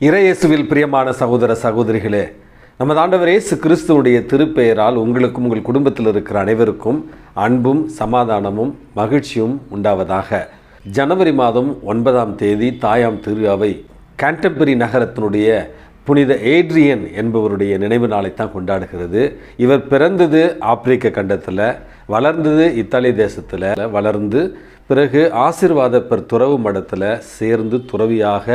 இறையேசுவில் பிரியமான சகோதர சகோதரிகளே நமது ஆண்டவர் இயேசு கிறிஸ்துவனுடைய திருப்பெயரால் உங்களுக்கும் உங்கள் குடும்பத்தில் இருக்கிற அனைவருக்கும் அன்பும் சமாதானமும் மகிழ்ச்சியும் உண்டாவதாக. ஜனவரி மாதம் ஒன்பதாம் தேதி தாயாம் திரு அவை கேண்டபரி நகரத்தினுடைய புனித ஏட்ரியன் என்பவருடைய நினைவு நாளைத்தான் கொண்டாடுகிறது. இவர் பிறந்தது ஆப்பிரிக்க கண்டத்தில் வளர்ந்தது இத்தாலி தேசத்தில் வளர்ந்து பிறகு ஆசிர்வாத பெர் துறவு மடத்தில் சேர்ந்து துறவியாக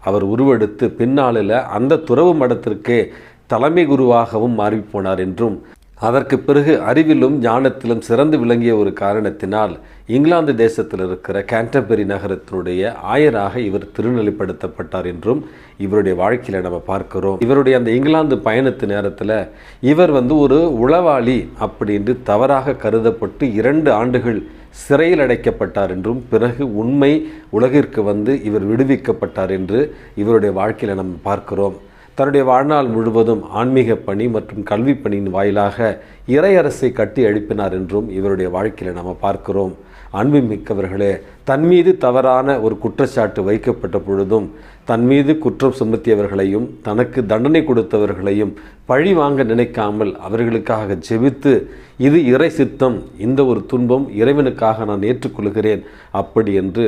அவர் உருவெடுத்து பின்னாளில் அந்த துறவு மடத்திற்கே தலைமை குருவாகவும் மாறிப்போனார் என்றும் அதற்கு பிறகு அறிவிலும் ஞானத்திலும் சிறந்து விளங்கிய ஒரு காரணத்தினால் இங்கிலாந்து தேசத்தில் இருக்கிற கேண்டபெரி நகரத்தினுடைய ஆயராக இவர் திருநிலைப்படுத்தப்பட்டார் என்றும் இவருடைய வாழ்க்கையில் நம்ம பார்க்கிறோம். இவருடைய அந்த இங்கிலாந்து பயணத்து நேரத்தில் இவர் வந்து ஒரு உளவாளி அப்படின்னு தவறாக கருதப்பட்டு இரண்டு ஆண்டுகள் சிறையில் அடைக்கப்பட்டார் என்றும் பிறகு உண்மை உலகிற்கு வந்து இவர் விடுவிக்கப்பட்டார் என்று இவருடைய வாழ்க்கையில் நம்ம பார்க்கிறோம். தன்னுடைய வாழ்நாள் முழுவதும் ஆன்மீக பணி மற்றும் கல்வி பணியின் வாயிலாக இறையரசை கட்டி எழுப்பினார் என்றும் இவருடைய வாழ்க்கையில் நாம் பார்க்கிறோம். அன்பு மிக்கவர்களே தன் மீது தவறான ஒரு குற்றச்சாட்டு வைக்கப்பட்ட பொழுதும் தன் மீது குற்றம் சுமத்தியவர்களையும் தனக்கு தண்டனை கொடுத்தவர்களையும் பழி வாங்க நினைக்காமல் அவர்களுக்காக ஜெபித்து இது இறை சித்தம் இந்த ஒரு துன்பம் இறைவனுக்காக நான் ஏற்றுக்கொள்கிறேன். அப்படி என்று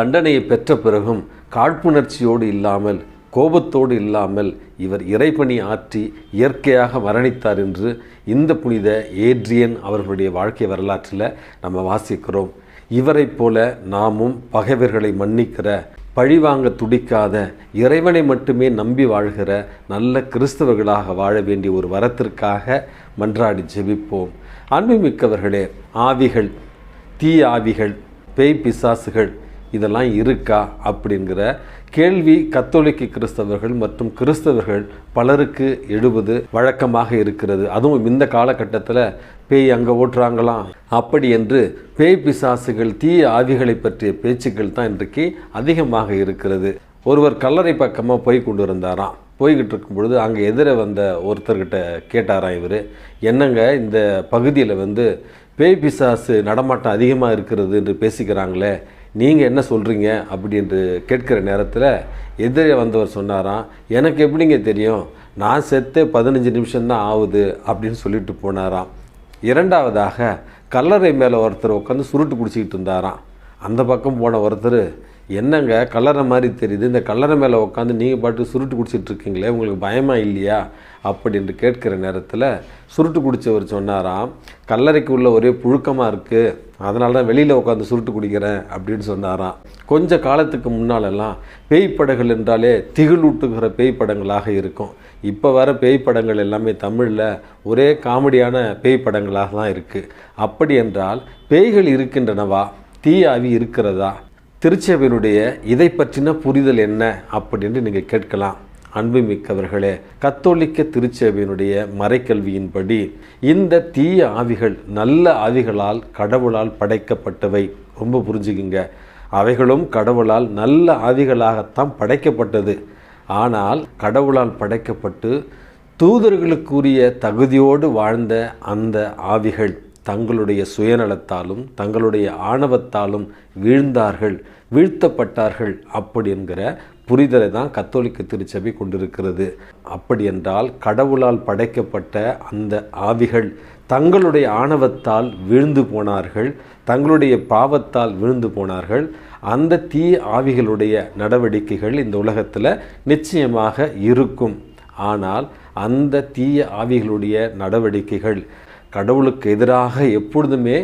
தண்டனையை பெற்ற பிறகும் காழ்ப்புணர்ச்சியோடு இல்லாமல் கோபத்தோடு இல்லாமல் இவர் இறைப்பணி ஆற்றி இயற்கையாக மரணித்தார் என்று இந்த புனித ஏட்ரியன் அவர்களுடைய வாழ்க்கை வரலாற்றில் நம்ம வாசிக்கிறோம். இவரைப் போல நாமும் பகைவர்களை மன்னிக்கிற பழிவாங்க துடிக்காத இறைவனை மட்டுமே நம்பி வாழ்கிற நல்ல கிறிஸ்தவர்களாக வாழ வேண்டிய ஒரு வரத்திற்காக மன்றாடி ஜெபிப்போம். அன்புமிக்கவர்களே ஆவிகள் தீ ஆவிகள் பேய் பிசாசுகள் இதெல்லாம் இருக்கா அப்படிங்கிற கேள்வி கத்தோலிக்க கிறிஸ்தவர்கள் மற்றும் கிறிஸ்தவர்கள் பலருக்கு எழுவது வழக்கமாக இருக்கிறது. அதுவும் இந்த காலகட்டத்தில் பேய் அங்கே ஓட்டுறாங்களாம். அப்படி என்று பேய் பிசாசுகள் தீய ஆவிகளை பற்றிய பேச்சுக்கள் தான் இன்றைக்கு அதிகமாக இருக்கிறது. ஒருவர் கல்லறை பக்கமாக போய் கொண்டு இருந்தாராம் போய்கிட்டு இருக்கும் பொழுது அங்கே எதிரே வந்த ஒருத்தர்கிட்ட கேட்டாராம் இவர்? என்னங்க இந்த பகுதியில் வந்து பேய் பிசாசு நடமாட்டம் அதிகமாக இருக்கிறது என்று பேசிக்கிறாங்களே? நீங்கள் என்ன சொல்கிறீங்க அப்படின்ட்டு கேட்குற நேரத்தில் எதிரே வந்தவர் சொன்னாராம் எனக்கு எப்படிங்க தெரியும்? நான் செத்தே பதினஞ்சு நிமிஷம்தான் ஆகுது அப்படின்னு சொல்லிட்டு போனாராம். இரண்டாவதாக கல்லறை மேலே ஒருத்தர் உட்காந்து சுருட்டு குடிச்சிக்கிட்டு இருந்தாராம். அந்த பக்கம் போன ஒருத்தர் என்னங்க கல்லறை மாதிரி தெரியுது இந்த கல்லறை மேலே உட்காந்து நீங்கள் பாட்டு சுருட்டு குடிச்சிட்டு இருக்கீங்களே உங்களுக்கு பயமாக இல்லையா? அப்படின்னு கேட்குற நேரத்தில் சுருட்டு குடித்தவர் சொன்னாராம் கல்லறைக்கு உள்ள ஒரே புழுக்கமாக இருக்குது அதனால தான் வெளியில் உட்காந்து சுருட்டு குடிக்கிறேன் அப்படின்னு சொன்னாராம். கொஞ்ச காலத்துக்கு முன்னாலெல்லாம் பேய் படங்கள் என்றாலே திகிலூட்டுகிற பேய் படங்களாக இருக்கும். இப்போ வர பேய் படங்கள் எல்லாமே தமிழில் ஒரே காமெடியான பேய் படங்களாக தான் இருக்குது அப்படி என்றால் பேய்கள் இருக்கின்றனவா? தீயாவி இருக்கிறதா? திருச்சபையினுடைய இதை பற்றின புரிதல் என்ன? அப்படின்னு நீங்கள் கேட்கலாம். அன்புமிக்கவர்களே கத்தோலிக்க திருச்சபையினுடைய மறைக்கல்வியின்படி இந்த தீய ஆவிகள் நல்ல ஆவிகளால் கடவுளால் படைக்கப்பட்டவை. ரொம்ப புரிஞ்சுக்குங்க. அவைகளும் கடவுளால் நல்ல ஆவிகளாகத்தான் படைக்கப்பட்டது. ஆனால் கடவுளால் படைக்கப்பட்டு தூதர்களுக்குரிய தகுதியோடு வாழ்ந்த அந்த ஆவிகள் தங்களுடைய சுயநலத்தாலும் தங்களுடைய ஆணவத்தாலும் வீழ்ந்தார்கள் வீழ்த்தப்பட்டார்கள் அப்படி என்கிற புரிதலை தான் கத்தோலிக்க திருச்சபை கொண்டிருக்கிறது. அப்படி என்றால் கடவுளால் படைக்கப்பட்ட அந்த ஆவிகள் தங்களுடைய ஆணவத்தால் வீழ்ந்து போனார்கள் தங்களுடைய பாவத்தால் வீழ்ந்து போனார்கள். அந்த தீ ஆவிகளுடைய நடவடிக்கைகள் இந்த உலகத்தில் நிச்சயமாக இருக்கும். ஆனால் அந்த தீய ஆவிகளுடைய நடவடிக்கைகள் கடவுளுக்கு எதிராக எப்பொழுதுமே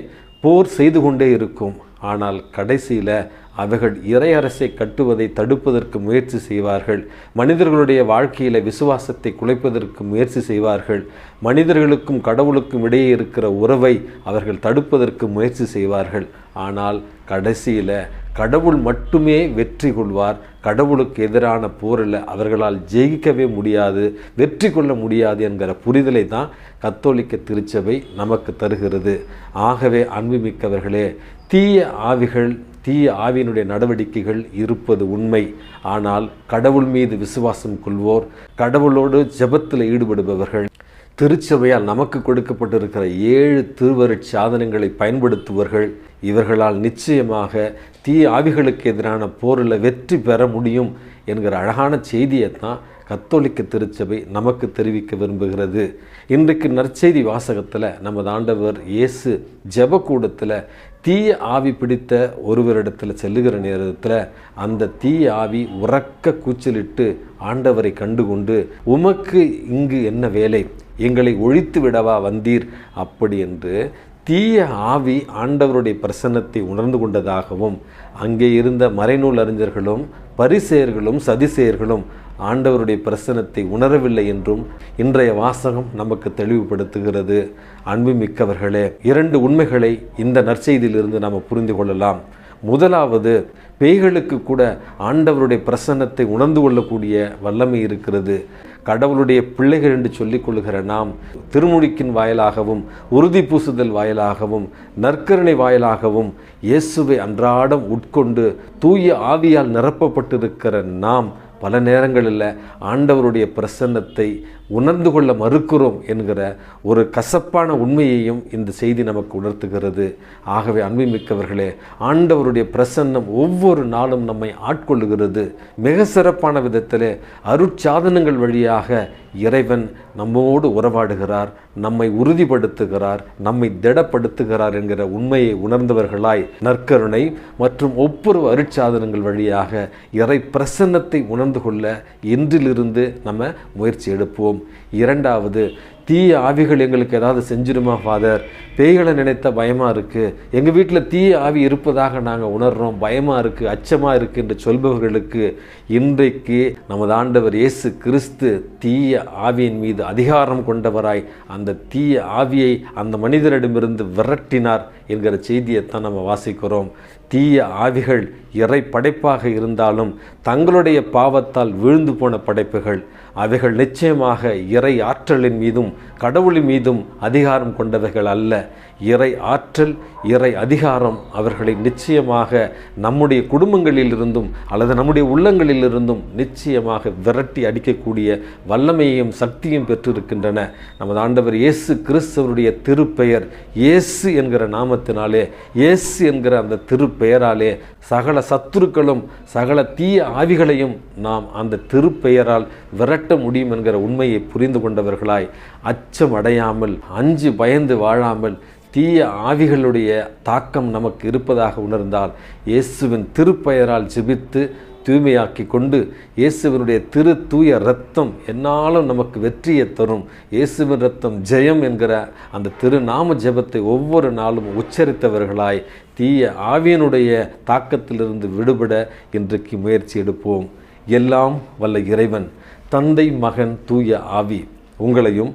போர் செய்து கொண்டே இருக்கும். ஆனால் கடைசியில் அவர்கள் இறையரசை கட்டுவதை தடுப்பதற்கு முயற்சி செய்வார்கள். மனிதர்களுடைய வாழ்க்கையில் விசுவாசத்தை குலைப்பதற்கு முயற்சி செய்வார்கள். மனிதர்களுக்கும் கடவுளுக்கும் இடையே இருக்கிற உறவை அவர்கள் தடுப்பதற்கு முயற்சி செய்வார்கள். ஆனால் கடைசியில் கடவுள் மட்டுமே வெற்றி கொள்வார். கடவுளுக்கு எதிரான போரில் அவர்களால் ஜெயிக்கவே முடியாது வெற்றி கொள்ள முடியாது என்கிற புரிதலை தான் கத்தோலிக்க திருச்சபை நமக்கு தருகிறது. ஆகவே அன்புமிக்கவர்களே தீய ஆவிகள் தீய ஆவியினுடைய நடவடிக்கைகள் இருப்பது உண்மை. ஆனால் கடவுள் மீது விசுவாசம் கொள்வோர் கடவுளோடு ஜெபத்தில் ஈடுபடுபவர்கள். திருச்சபையால் நமக்கு கொடுக்கப்பட்டிருக்கிற ஏழு திருவருட் சாதனங்களை பயன்படுத்துவர்கள். இவர்களால் நிச்சயமாக தீய ஆவிகளுக்கு எதிரான போரில் வெற்றி பெற முடியும் என்கிற அழகான செய்தியை தான் கத்தோலிக்க திருச்சபை நமக்கு தெரிவிக்க விரும்புகிறது. இன்றைக்கு நற்செய்தி வாசகத்தில் நமது ஆண்டவர் இயேசு ஜெபக்கூடத்தில் தீய ஆவி பிடித்த ஒருவரிடத்தில் செல்லுகிற நேரத்தில் அந்த தீய ஆவி உறக்க கூச்சலிட்டு ஆண்டவரை கண்டுகொண்டு உமக்கு இங்கு என்ன வேலை? எங்களை ஒழித்து விடவா வந்தீர்? அப்படி என்று தீய ஆவி ஆண்டவருடைய பிரசன்னத்தை உணர்ந்து கொண்டதாகவும் அங்கே இருந்த மறைநூல் அறிஞர்களும் பரிசெயர்களும் சதிசெயர்களும் ஆண்டவருடைய பிரசனத்தை உணரவில்லை என்றும் இன்றைய வாசகம் நமக்கு தெளிவுபடுத்துகிறது. அன்புமிக்கவர்களே இரண்டு உண்மைகளை இந்த நற்செய்தியிலிருந்து நாம் புரிந்து கொள்ளலாம். முதலாவது பேய்களுக்கு கூட ஆண்டவருடைய பிரசன்னத்தை உணர்ந்து கொள்ளக்கூடிய வல்லமை இருக்கிறது. கடவுளுடைய பிள்ளைகள் என்று சொல்லிக் கொள்கிற நாம் திருமுழிக்கின் வாயிலாகவும் உறுதி பூசுதல் வாயிலாகவும் நற்கருணை வாயிலாகவும் இயேசுவை அன்றாடம் உட்கொண்டு தூய ஆவியால் நிரப்பப்பட்டிருக்கிற நாம் பல நேரங்களில் ஆண்டவருடைய பிரசன்னத்தை உணர்ந்து கொள்ள மறுக்கிறோம் என்கிற ஒரு கசப்பான உண்மையையும் இந்த செய்தி நமக்கு உணர்த்துகிறது. ஆகவே அன்புமிக்கவர்களே ஆண்டவருடைய பிரசன்னம் ஒவ்வொரு நாளும் நம்மை ஆட்கொள்ளுகிறது. மிக சிறப்பான விதத்திலே அருட்சாதனங்கள் வழியாக இறைவன் நம்மோடு உறவாடுகிறார் நம்மை உறுதிப்படுத்துகிறார் நம்மை திடப்படுத்துகிறார் என்கிற உண்மையை உணர்ந்தவர்களாய் நற்கருணை மற்றும் ஒவ்வொரு அருட்சாதனங்கள் வழியாக இறை பிரசன்னத்தை உணர்ந்து கொள்ள இன்றிலிருந்து நம்ம முயற்சி எடுப்போம். இரண்டாவது தீய ஆவிகள் எங்களுக்கு ஏதாவது செஞ்சிருமா ஃபாதர் பேய்களை நினைத்த பயமாக இருக்குது எங்கள் வீட்டில் தீய ஆவி இருப்பதாக நாங்கள் உணர்கிறோம் பயமாக இருக்குது அச்சமாக இருக்குது என்று சொல்பவர்களுக்கு இன்றைக்கு நமது ஆண்டவர் இயேசு கிறிஸ்து தீய ஆவியின் மீது அதிகாரம் கொண்டவராய் அந்த தீய ஆவியை அந்த மனிதரிடமிருந்து விரட்டினார். என்கிற செய்தியைத்தான் நம்ம வாசிக்கிறோம். தீய ஆவிகள் இறை படைப்பாக இருந்தாலும் தங்களுடைய பாவத்தால் விழுந்து போன படைப்புகள் அவைகள் நிச்சயமாக இறை ஆற்றலின் மீதும் கடவுளின் மீதும் அதிகாரம் கொண்டவைகள் அல்ல. இறை ஆற்றல் இறை அதிகாரம் அவர்களை நிச்சயமாக நம்முடைய குடும்பங்களிலிருந்தும் அல்லது நம்முடைய உள்ளங்களிலிருந்தும் நிச்சயமாக விரட்டி அடிக்கக்கூடிய வல்லமையையும் சக்தியும் பெற்றிருக்கின்றன. நமது ஆண்டவர் இயேசு கிறிஸ்தவருடைய திருப்பெயர். இயேசு என்கிற நாமத்தினாலே இயேசு என்கிற அந்த திருப்பெயராலே சகல சத்துருக்களும் சகல தீய ஆவிகளையும் நாம் அந்த திருப்பெயரால் விரட்ட முடியும் என்கிற உண்மையை புரிந்து கொண்டவர்களாய். அச்சம் அடையாமல் அஞ்சு பயந்து வாழாமல் தீய ஆவிகளுடைய தாக்கம் நமக்கு இருப்பதாக உணர்ந்தால் இயேசுவின் திருப்பெயரால் ஜெபித்து தூய்மையாக்கி கொண்டு இயேசுவனுடைய திரு தூய ரத்தம் என்னாலும் நமக்கு வெற்றியை தரும். இயேசுவின் ரத்தம் ஜெயம் என்கிற அந்த திருநாம ஜெபத்தை ஒவ்வொரு நாளும் உச்சரித்தவர்களாய் தீய ஆவியனுடைய தாக்கத்திலிருந்து விடுபட இன்றைக்கு முயற்சி எடுப்போம். எல்லாம் வல்ல இறைவன் தந்தை மகன் தூய ஆவி உங்களையும்